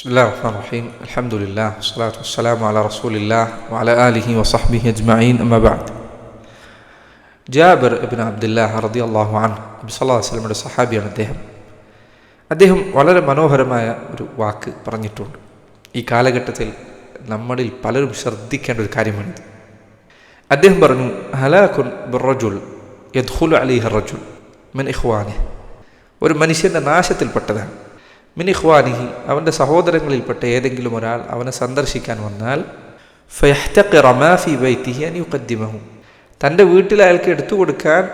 بسم الله الرحمن الرحيم الحمد لله والصلاة والسلام على رسول الله وعلى آله وصحبه أجمعين أما بعد ജാബിർ ഇബിൻ അബ്ദുല്ലാഹ് റതി അള്ളാഹു അൻ നബി സല്ലാ വസ്ലമിയുടെ സഹാബിയാണ് അദ്ദേഹം അദ്ദേഹം വളരെ മനോഹരമായ ഒരു വാക്ക് പറഞ്ഞിട്ടുണ്ട് ഈ കാലഘട്ടത്തിൽ നമ്മളിൽ പലരും ശ്രദ്ധിക്കേണ്ട ഒരു കാര്യമാണിത് അദ്ദേഹം പറഞ്ഞു ഹലാഖുൻ ബിറജുൽ യദ്ഖുലു അലിഹ റജുൽ മിൻ ഇഖ്വാനി ഒരു മനുഷ്യൻ്റെ നാശത്തിൽപ്പെട്ടതാണ് മിൻ ഇഖ്വാനിഹി അവന്റെ സഹോദരങ്ങളിൽപ്പെട്ട ഏതെങ്കിലും ഒരാൾ അവനെ സന്ദർശിക്കാൻ വന്നാൽ ഫയഹ്തഖിറ റമാഫി വൈത്തിഹി യുഖദ്ദിമഹു. തന്റെ വീട്ടിൽ അയാൾക്ക് എടുത്തു കൊടുക്കാൻ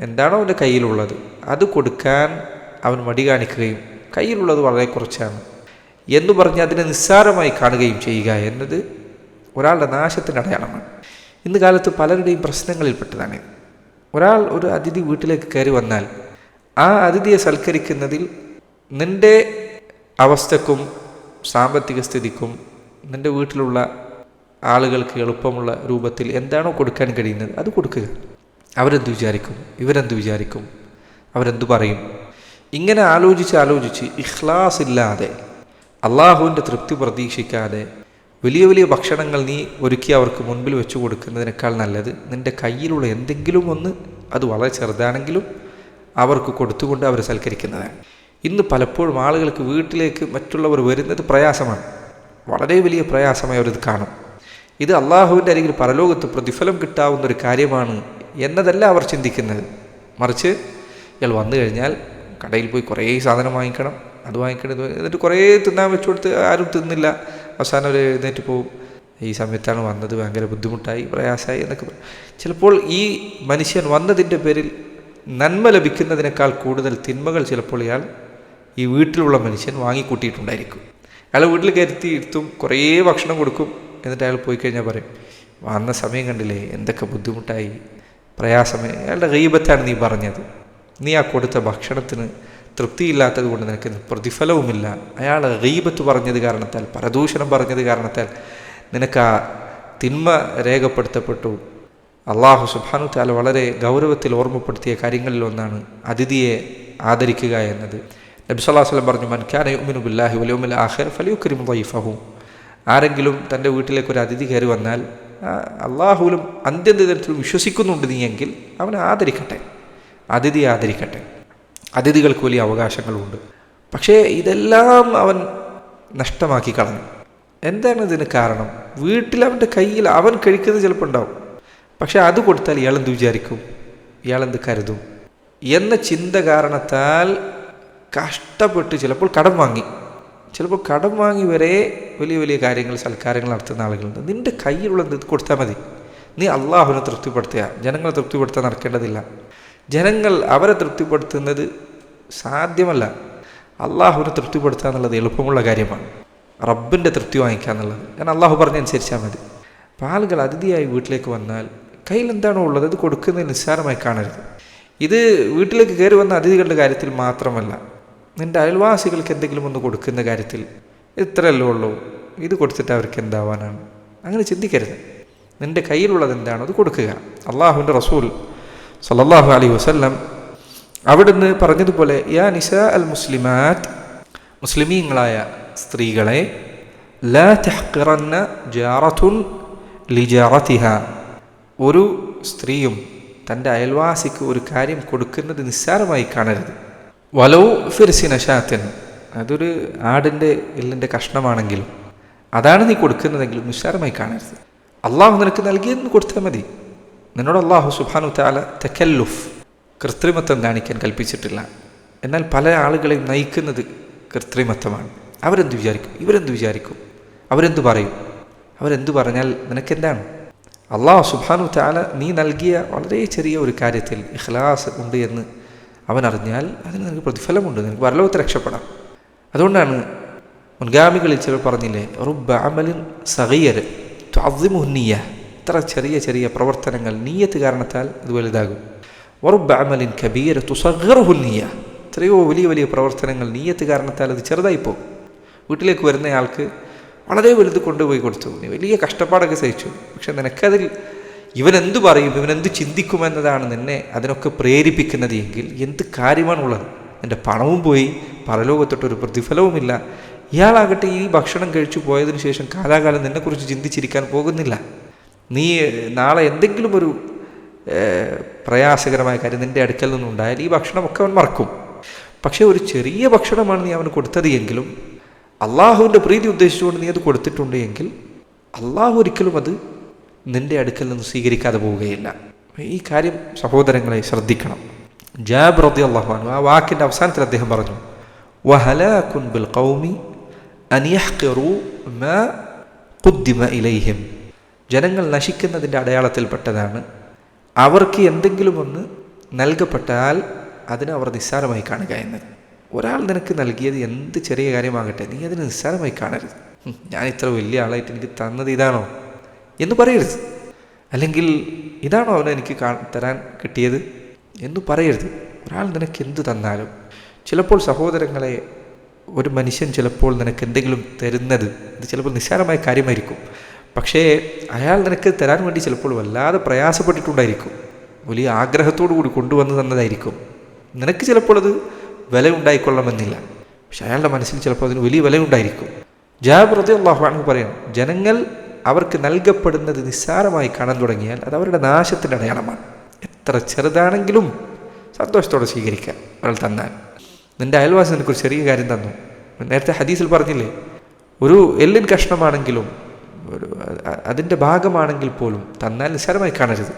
എന്താണോ അവന്റെ കയ്യിലുള്ളത് അത് കൊടുക്കാൻ അവൻ മടി കാണിക്കുകയും കയ്യിലുള്ളത് വളരെ കുറച്ചാണ് എന്ന് പറഞ്ഞ് അതിനെ നിസ്സാരമായി കാണുകയും ചെയ്യുക എന്നത് ഒരാളുടെ നാശത്തിന്റെ അടയാളമാണ്. ഇന്ന് കാലത്ത് പലരുടെയും പ്രശ്നങ്ങളിൽപ്പെട്ടതാണ് ഒരാൾ ഒരു അതിഥി വീട്ടിലേക്ക് കയറി വന്നാൽ ആ അതിഥിയെ സൽക്കരിക്കുന്നതിൽ നിന്റെ അവസ്ഥക്കും സാമ്പത്തിക സ്ഥിതിക്കും നിന്റെ വീട്ടിലുള്ള ആളുകൾക്ക് എളുപ്പമുള്ള രൂപത്തിൽ എന്താണോ കൊടുക്കാൻ കഴിയുന്നത് അത് കൊടുക്കുക. അവരെന്ത് വിചാരിക്കും? ഇവരെന്ത് വിചാരിക്കും? അവരെന്തു പറയും? ഇങ്ങനെ ആലോചിച്ച് ആലോചിച്ച് ഇഖ്ലാസ് ഇല്ലാതെ അള്ളാഹുവിന്റെ തൃപ്തി പ്രതീക്ഷിക്കാതെ വലിയ വലിയ ഭക്ഷണങ്ങൾ നീ ഒരുക്കി അവർക്ക് മുൻപിൽ വെച്ചു കൊടുക്കുന്നതിനേക്കാൾ നല്ലത് നിന്റെ കയ്യിലുള്ള എന്തെങ്കിലും ഒന്ന് അത് വളരെ ചെറുതാണെങ്കിലും അവർക്ക് കൊടുത്തുകൊണ്ട് അവരെ സൽക്കരിക്കുന്നതാണ്. ഇന്ന് പലപ്പോഴും ആളുകൾക്ക് വീട്ടിലേക്ക് മറ്റുള്ളവർ വരുന്നത് പ്രയാസമാണ്. വളരെ വലിയ പ്രയാസമായി അവരിത് കാണും. ഇത് അള്ളാഹുവിന്റെ അരികിൽ പരലോകത്ത് പ്രതിഫലം കിട്ടാവുന്ന ഒരു കാര്യമാണ് എന്നതല്ല അവർ ചിന്തിക്കുന്നത്. മറിച്ച് ഇയാൾ വന്നു കഴിഞ്ഞാൽ കടയിൽ പോയി കുറേ സാധനം വാങ്ങിക്കണം അത് വാങ്ങിക്കണം എന്നിട്ട് കുറേ തിന്നാൻ വെച്ചു കൊടുത്ത് ആരും തിന്നില്ല. അവസാനം ഒരു എഴുന്നേറ്റ് പോകും ഈ സമയത്താണ് വന്നത് ഭയങ്കര ബുദ്ധിമുട്ടായി പ്രയാസമായി എന്നൊക്കെ ചിലപ്പോൾ ഈ മനുഷ്യൻ വന്നതിന്റെ പേരിൽ നന്മ ലഭിക്കുന്നതിനേക്കാൾ കൂടുതൽ തിന്മകൾ ചിലപ്പോൾ ഇയാൾ ഈ വീട്ടിലുള്ള മനുഷ്യൻ വാങ്ങിക്കൂട്ടിയിട്ടുണ്ടായിരിക്കും. അയാൾ വീട്ടിൽ കയറ്റി ഇരുത്തും കുറേ ഭക്ഷണം കൊടുക്കും എന്നിട്ട് അയാൾ പോയി കഴിഞ്ഞാൽ പറയും വന്ന സമയം കണ്ടില്ലേ എന്തൊക്കെ ബുദ്ധിമുട്ടായി പ്രയാസമേ അയാളുടെ ഗൈബത്താണ് നീ പറഞ്ഞത്. നീ ആ കൊടുത്ത ഭക്ഷണത്തിന് തൃപ്തിയില്ലാത്തത് കൊണ്ട് നിനക്ക് പ്രതിഫലവുമില്ല. അയാൾ ഗൈബത്ത് പറഞ്ഞത് കാരണത്താൽ പരദൂഷണം പറഞ്ഞത് കാരണത്താൽ നിനക്ക് ആ തിന്മ രേഖപ്പെടുത്തപ്പെട്ടു. അള്ളാഹു സുബാനു താല വളരെ ഗൗരവത്തിൽ ഓർമ്മപ്പെടുത്തിയ കാര്യങ്ങളിൽ ഒന്നാണ് അതിഥിയെ ആദരിക്കുക എന്നത്. നബി സല്ലാ വസ്ലം പറഞ്ഞു മൻഖാന യുമിനു ബില്ലാഹി വലയുമിൽ ആഹിർ ഫലിയുക്കരിം വൈഫഹു ആരെങ്കിലും തന്റെ വീട്ടിലേക്ക് ഒരു അതിഥി കയറി വന്നാൽ അള്ളാഹുലും അന്ത്യന്തരത്തിലും വിശ്വസിക്കുന്നുണ്ട് നീ എങ്കിൽ അവനെ ആദരിക്കട്ടെ അതിഥിയെ ആദരിക്കട്ടെ. അതിഥികൾക്ക് വലിയ അവകാശങ്ങളുണ്ട്. പക്ഷേ ഇതെല്ലാം അവൻ നഷ്ടമാക്കി കളഞ്ഞു. എന്താണ് ഇതിന് കാരണം? വീട്ടിൽ അവന്റെ കയ്യിൽ അവൻ കഴിക്കുന്നത് ചിലപ്പോൾ ഉണ്ടാവും. പക്ഷെ അത് കൊടുത്താൽ ഇയാളെന്ത് വിചാരിക്കും? ഇയാളെന്ത് കരുതും? എന്ന ചിന്ത കാരണത്താൽ കഷ്ടപ്പെട്ട് ചിലപ്പോൾ കടം വാങ്ങി. ചിലപ്പോൾ കടം വാങ്ങി വരെ വലിയ വലിയ കാര്യങ്ങൾ സൽക്കാരങ്ങൾ നടത്തുന്ന ആളുകളുണ്ട്. നിന്റെ കയ്യിലുള്ള കൊടുത്താൽ മതി. നീ അള്ളാഹുവിനെ തൃപ്തിപ്പെടുത്തുക. ജനങ്ങളെ തൃപ്തിപ്പെടുത്താൻ നടക്കേണ്ടതില്ല. ജനങ്ങൾ അവരെ തൃപ്തിപ്പെടുത്തുന്നത് സാധ്യമല്ല. അള്ളാഹുവിനെ തൃപ്തിപ്പെടുത്തുക എന്നുള്ളത് എളുപ്പമുള്ള കാര്യമാണ്. റബ്ബിന്റെ തൃപ്തി വാങ്ങിക്കുക എന്നുള്ളത്. കാരണം അള്ളാഹു പറഞ്ഞനുസരിച്ചാൽ മതി. അപ്പോൾ ആളുകൾ അതിഥിയായി വീട്ടിലേക്ക് വന്നാൽ കയ്യിൽ എന്താണോ ഉള്ളത് അത് കൊടുക്കുന്നത് നിസ്സാരമായി കാണരുത്. ഇത് വീട്ടിലേക്ക് കയറി വന്ന അതിഥികളുടെ കാര്യത്തിൽ മാത്രമല്ല. നിന്റെ അയൽവാസികൾക്ക് എന്തെങ്കിലും ഒന്ന് കൊടുക്കുന്ന കാര്യത്തിൽ ഇത്രയല്ലേ ഉള്ളൂ. ഇത് കൊടുത്തിട്ട് അവർക്ക് എന്താവാനാണ്? അങ്ങനെ ചിന്തിക്കരുത്. നിന്റെ കയ്യിലുള്ളത് എന്താണോ അത് കൊടുക്കുക. അള്ളാഹുവിന്റെ റസൂൽ സല്ലാഹു അലി വസ്ല്ലം അവിടുന്ന് പറഞ്ഞതുപോലെ യാ നിസ അൽ മുസ്ലിമാറ്റ് മുസ്ലിമീങ്ങളായ സ്ത്രീകളെ ലാ ഒരു സ്ത്രീയും തന്റെ അയൽവാസിക്ക് ഒരു കാര്യം കൊടുക്കുന്നത് നിസ്സാരമായി കാണരുത്. വലോ ഫിർസിനശാത്തൻ അതൊരു ആടിന്റെ എല്ലിന്റെ കഷ്ണമാണെങ്കിലും അതാണ് നീ കൊടുക്കുന്നതെങ്കിലും നിസ്സാരമായി കാണരുത്. അള്ളാഹു നിനക്ക് നൽകിയെന്ന് കൊടുത്താൽ മതി. നിന്നോട് അള്ളാഹു സുബാനു താല തെക്കല്ലുഫ് കൃത്രിമത്വം കാണിക്കാൻ കൽപ്പിച്ചിട്ടില്ല. എന്നാൽ പല ആളുകളെയും നയിക്കുന്നത് കൃത്രിമത്വമാണ്. അവരെന്ത് വിചാരിക്കും? ഇവരെന്ത് വിചാരിക്കും? അവരെന്ത് പറയും? അവരെന്ത് പറഞ്ഞാൽ നിനക്കെന്താണ്? അള്ളാഹു സുബാനു താല നീ നൽകിയ വളരെ ചെറിയ ഒരു കാര്യത്തിൽ ഇഖ്ലാസ് ഉണ്ട് എന്ന് അവൻ അറിഞ്ഞാൽ അതിന് നിനക്ക് പ്രതിഫലമുണ്ട് നിനക്ക് പരലോകത്ത് രക്ഷപ്പെടാം. അതുകൊണ്ടാണ് മുൻഗാമികളിൽ ചിലർ പറഞ്ഞില്ലേ റുബ് അമലിൻ സഹയ്യർ അസിമുന്നിയ ഇത്ര ചെറിയ ചെറിയ പ്രവർത്തനങ്ങൾ നീയത്ത് കാരണത്താൽ അത് വലുതാകും. വറുബ് അമലിൻ കബീർ തുസഹറുഹുന്നിയ എത്രയോ വലിയ വലിയ പ്രവർത്തനങ്ങൾ നീയത്ത് കാരണത്താൽ അത് ചെറുതായി പോകും. വീട്ടിലേക്ക് വരുന്നയാൾക്ക് വളരെ വലുത് കൊണ്ടുപോയി കൊടുത്തു. നീ വലിയ കഷ്ടപ്പാടൊക്കെ സഹിച്ചു. പക്ഷെ നിനക്കതിൽ ഇവൻ എന്തു പറയും? ഇവനെന്ത് ചിന്തിക്കുമെന്നതാണ് നിന്നെ അതിനൊക്കെ പ്രേരിപ്പിക്കുന്നത് എങ്കിൽ എന്ത് കാര്യമാണുള്ളത്? എന്റെ പണവും പോയി പരലോകത്തൊട്ടൊരു പ്രതിഫലവുമില്ല. ഇയാളാകട്ടെ ഈ ഭക്ഷണം കഴിച്ചു പോയതിനു ശേഷം കാലാകാലം നിന്നെക്കുറിച്ച് ചിന്തിച്ചിരിക്കാൻ പോകുന്നില്ല. നീ നാളെ എന്തെങ്കിലും ഒരു പ്രയാസകരമായ കാര്യം നിന്റെ അടുക്കൽ നിന്നുണ്ടായാൽ ഈ ഭക്ഷണമൊക്കെ അവൻ മറക്കും. പക്ഷേ ഒരു ചെറിയ ഭക്ഷണമാണ് നീ അവന് കൊടുത്തത് എങ്കിലും അള്ളാഹുവിന്റെ പ്രീതി ഉദ്ദേശിച്ചുകൊണ്ട് നീ അത് കൊടുത്തിട്ടുണ്ട് എങ്കിൽ അള്ളാഹു ഒരിക്കലും അത് നിന്റെ അടുക്കൽ നിന്ന് സ്വീകരിക്കാതെ പോവുകയില്ല. ഈ കാര്യം സഹോദരങ്ങളെ ശ്രദ്ധിക്കണം. ജാബ് റതി അള്ളാഹുവാനു ആ വാക്കിന്റെ അവസാനത്തിൽ അദ്ദേഹം പറഞ്ഞു വഹലാഖുൻ ബിൽ ഖൗമി അൻ യഹ്ഖിറു മാ ഖുദ്ദിമ ഇലൈഹിം. ജനങ്ങൾ നശിക്കുന്നതിന്റെ അടയാളത്തിൽപ്പെട്ടതാണ്. അവർക്ക് എന്തെങ്കിലും ഒന്ന് നൽകപ്പെട്ടാൽ അതിനെ അവർ നിസ്സാരമായി കാണുക എന്നത് ഒരാൾ നിനക്ക് നൽകിയത് എന്ത് ചെറിയ കാര്യമാകട്ടെ നീ അതിന് നിസ്സാരമായി കാണരുത്. ഞാൻ ഇത്ര വലിയ ആളായിട്ട് എനിക്ക് തന്നത് ഇതാണോ? എന്ന് പറയരുത്. അല്ലെങ്കിൽ ഇതാണോ അവന് എനിക്ക് തരാൻ കിട്ടിയത്? എന്ന് പറയരുത്. ഒരാൾ നിനക്ക് എന്ത് തന്നാലും. ചിലപ്പോൾ സഹോദരങ്ങളെ ഒരു മനുഷ്യൻ ചിലപ്പോൾ നിനക്ക് എന്തെങ്കിലും തരുന്നത് ഇത് ചിലപ്പോൾ നിസ്സാരമായ കാര്യമായിരിക്കും. പക്ഷേ അയാൾ നിനക്ക് തരാൻ വേണ്ടി ചിലപ്പോൾ വല്ലാതെ പ്രയാസപ്പെട്ടിട്ടുണ്ടായിരിക്കും. വലിയ ആഗ്രഹത്തോടു കൂടി കൊണ്ടുവന്ന് തന്നതായിരിക്കും. നിനക്ക് ചിലപ്പോൾ അത് വില ഉണ്ടായിക്കൊള്ളണമെന്നില്ല പക്ഷെ അയാളുടെ മനസ്സിൽ ചിലപ്പോൾ അതിന് വലിയ വില ഉണ്ടായിരിക്കും ജാബ് റതി അള്ളാഹു പറയണം ജനങ്ങൾ അവർക്ക് നൽകപ്പെടുന്നത് നിസ്സാരമായി കാണാൻ തുടങ്ങിയാൽ അത് അവരുടെ നാശത്തിന്റെ അടയാളമാണ്. എത്ര ചെറുതാണെങ്കിലും സന്തോഷത്തോടെ സ്വീകരിക്കുക ഒരാൾ തന്നാൽ. നിന്റെ അയൽവാസി നിനക്കൊരു ചെറിയ കാര്യം തന്നു. നേരത്തെ ഹദീസിൽ പറഞ്ഞില്ലേ ഒരു എല്ലിൻ കഷ്ണമാണെങ്കിലും ഒരു അതിന്റെ ഭാഗമാണെങ്കിൽ പോലും തന്നാൽ നിസ്സാരമായി കാണരുത്.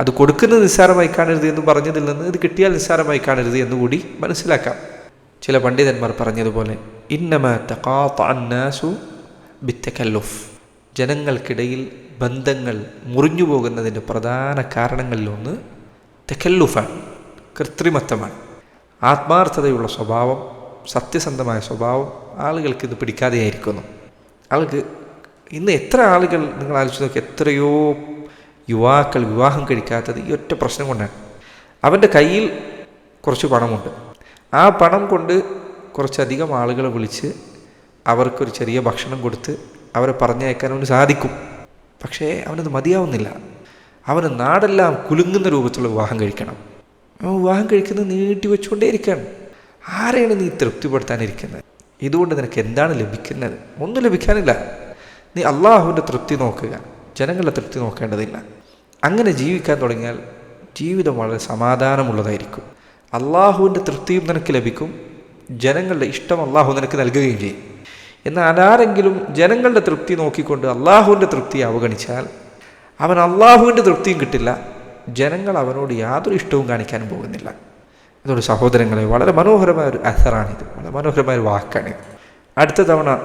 അത് കൊടുക്കുന്നത് നിസ്സാരമായി കാണരുത് എന്ന് പറഞ്ഞതിൽ നിന്ന് ഇത് കിട്ടിയാൽ നിസ്സാരമായി കാണരുത് എന്നുകൂടി മനസ്സിലാക്കാം. ചില പണ്ഡിതന്മാർ പറഞ്ഞതുപോലെ ഇന്നമാ ഇന്നമ തഖാത്തഅന്നാസു ബിത്തക്കല്ലുഫ് ജനങ്ങൾക്കിടയിൽ ബന്ധങ്ങൾ മുറിഞ്ഞു പോകുന്നതിന്റെ പ്രധാന കാരണങ്ങളിലൊന്ന് തെക്കല്ലുഫാണ് കൃത്രിമത്വമാണ്. ആത്മാർത്ഥതയുള്ള സ്വഭാവം സത്യസന്ധമായ സ്വഭാവം ആളുകൾക്ക് ഇത് പിടിക്കാതെയായിരിക്കുന്നു. ആൾക്ക് ഇന്ന് എത്ര ആളുകൾ നിങ്ങൾ ആലോചിച്ച് നോക്കി എത്രയോ യുവാക്കൾ വിവാഹം കഴിക്കാത്തത് ഈ ഒറ്റ പ്രശ്നം കൊണ്ടാണ്. അവന്റെ കയ്യിൽ കുറച്ച് പണമുണ്ട്. ആ പണം കൊണ്ട് കുറച്ചധികം ആളുകളെ വിളിച്ച് അവർക്കൊരു ചെറിയ ഭക്ഷണം കൊടുത്ത് അവരെ പറഞ്ഞയക്കാൻ അവന് സാധിക്കും. പക്ഷേ അവനത് മതിയാവുന്നില്ല. അവന് നാടെല്ലാം കുലുങ്ങുന്ന രൂപത്തിലുള്ള വിവാഹം കഴിക്കണം. വിവാഹം കഴിക്കുന്നത് നീട്ടി വെച്ചുകൊണ്ടേയിരിക്കണം ആരെയാണ് നീ തൃപ്തിപ്പെടുത്താനിരിക്കുന്നത്? ഇതുകൊണ്ട് നിനക്ക് എന്താണ് ലഭിക്കുന്നത്? ഒന്നും ലഭിക്കാനില്ല. നീ അള്ളാഹുവിന്റെ തൃപ്തി നോക്കുക. ജനങ്ങളുടെ തൃപ്തി നോക്കേണ്ടതില്ല. അങ്ങനെ ജീവിക്കാൻ തുടങ്ങിയാൽ ജീവിതം വളരെ സമാധാനമുള്ളതായിരിക്കും. അള്ളാഹുവിന്റെ തൃപ്തിയും നിനക്ക് ലഭിക്കും. ജനങ്ങളുടെ ഇഷ്ടം അള്ളാഹു നിനക്ക് നൽകുകയും ചെയ്യും. എന്നാൽ ആരെങ്കിലും ജനങ്ങളുടെ തൃപ്തി നോക്കിക്കൊണ്ട് അള്ളാഹുവിന്റെ തൃപ്തി അവഗണിച്ചാൽ അവൻ അള്ളാഹുവിന്റെ തൃപ്തിയും കിട്ടില്ല. ജനങ്ങൾ അവനോട് യാതൊരു ഇഷ്ടവും കാണിക്കാനും പോകുന്നില്ല. അതുകൊണ്ട് സഹോദരങ്ങളെ വളരെ മനോഹരമായ ഒരു അസറാണിത്. വളരെ മനോഹരമായ ഒരു വാക്കാണിത് അടുത്ത തവണ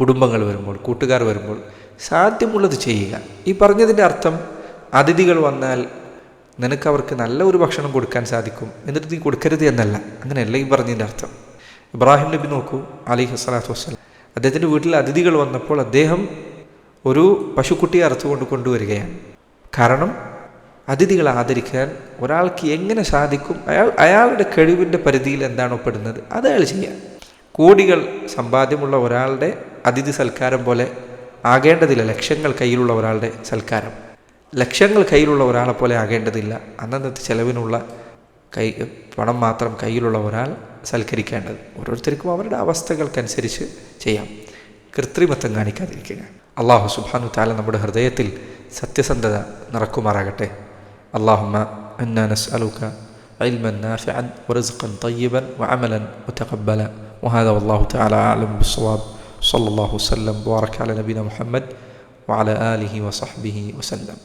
കുടുംബങ്ങൾ വരുമ്പോൾ കൂട്ടുകാർ വരുമ്പോൾ സാധ്യമുള്ളത് ചെയ്യുക. ഈ പറഞ്ഞതിന്റെ അർത്ഥം അതിഥികൾ വന്നാൽ നിനക്ക് അവർക്ക് നല്ല ഒരു ഭക്ഷണം കൊടുക്കാൻ സാധിക്കും. എന്നിട്ട് നീ കൊടുക്കരുത് എന്നല്ല. അങ്ങനെയല്ല ഈ പറഞ്ഞതിന്റെ അർത്ഥം. ഇബ്രാഹിം നബി നോക്കൂ അലി ഹസ്സലാത്തു വസ്സലാം. അദ്ദേഹത്തിന്റെ വീട്ടിൽ അതിഥികൾ വന്നപ്പോൾ അദ്ദേഹം ഒരു പശുക്കുട്ടിയെ അറുത്തുകൊണ്ട് കൊണ്ടുവരികയാണ്. കാരണം അതിഥികളെ ആദരിക്കാൻ ഒരാൾക്ക് എങ്ങനെ സാധിക്കും? അയാൾ അയാളുടെ കഴിവിന്റെ പരിധിയിൽ എന്താണോ പെടുന്നത് അത് അയാൾ ചെയ്യാം. കോടികൾ സമ്പാദ്യമുള്ള ഒരാളുടെ അതിഥി സൽക്കാരം പോലെ ആകേണ്ടതില്ല. ലക്ഷങ്ങൾ കയ്യിലുള്ള ഒരാളുടെ സൽക്കാരം. ലക്ഷങ്ങൾ കയ്യിലുള്ള ഒരാളെ പോലെ ആകേണ്ടതില്ല. അന്നന്നത്തെ ചിലവിനുള്ള കൈ പണം മാത്രം കയ്യിലുള്ള ഒരാൾ സൽക്കരിക്കേണ്ടത് ഓരോരുത്തർക്കും അവരുടെ അവസ്ഥകൾക്കനുസരിച്ച് ചെയ്യാം കൃത്രിമത്വം കാണിക്കാതിരിക്കുക അള്ളാഹു സുബാനു താല നമ്മുടെ ഹൃദയത്തിൽ സത്യസന്ധത നിറക്കുമാറാകട്ടെ അള്ളാഹുമ്മ أنا نسألك علما نافعا ورزقا طيبا وعملا متقبلا وهذا والله تعالى أعلم بالصواب صلى الله وسلم وبارك على نبينا محمد وعلى آله وصحبه وسلم